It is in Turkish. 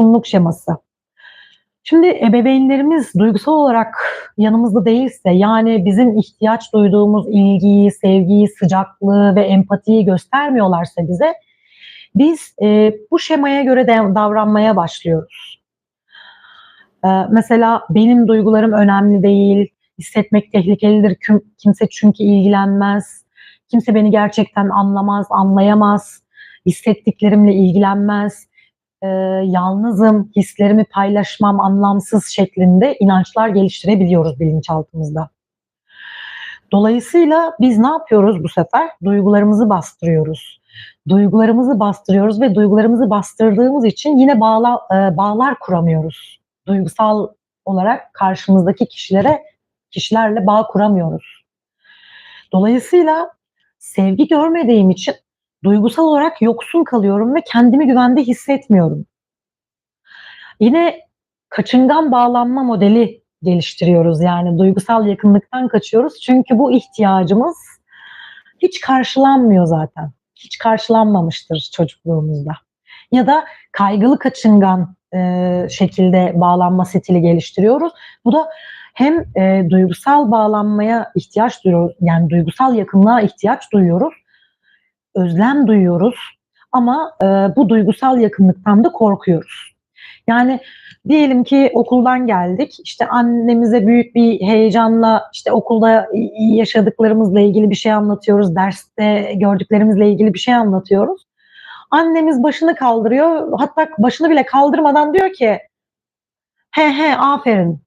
yoksunluk şeması. Şimdi ebeveynlerimiz duygusal olarak yanımızda değilse yani bizim ihtiyaç duyduğumuz ilgiyi, sevgiyi, sıcaklığı ve empatiyi göstermiyorlarsa bize biz e, bu şemaya göre de davranmaya başlıyoruz. E, mesela benim duygularım önemli değil, hissetmek tehlikelidir, kimse çünkü ilgilenmez, kimse beni gerçekten anlamaz, anlayamaz, hissettiklerimle ilgilenmez, e, yalnızım, hislerimi paylaşmam anlamsız şeklinde inançlar geliştirebiliyoruz bilinçaltımızda. Dolayısıyla biz ne yapıyoruz bu sefer? Duygularımızı bastırıyoruz. Duygularımızı bastırıyoruz ve duygularımızı bastırdığımız için yine bağla, e, bağlar kuramıyoruz. Duygusal olarak karşımızdaki kişilere kişilerle bağ kuramıyoruz. Dolayısıyla sevgi görmediğim için duygusal olarak yoksun kalıyorum ve kendimi güvende hissetmiyorum. Yine kaçıngan bağlanma modeli geliştiriyoruz. Yani duygusal yakınlıktan kaçıyoruz. Çünkü bu ihtiyacımız hiç karşılanmıyor zaten. Hiç karşılanmamıştır çocukluğumuzda. Ya da kaygılı kaçıngan e, şekilde bağlanma stili geliştiriyoruz. Bu da hem e, duygusal bağlanmaya ihtiyaç duyuyoruz. Yani duygusal yakınlığa ihtiyaç duyuyoruz. Özlem duyuyoruz. Ama e, bu duygusal yakınlıktan da korkuyoruz. Yani diyelim ki okuldan geldik. işte annemize büyük bir heyecanla işte okulda yaşadıklarımızla ilgili bir şey anlatıyoruz. Derste gördüklerimizle ilgili bir şey anlatıyoruz. Annemiz başını kaldırıyor. Hatta başını bile kaldırmadan diyor ki he he aferin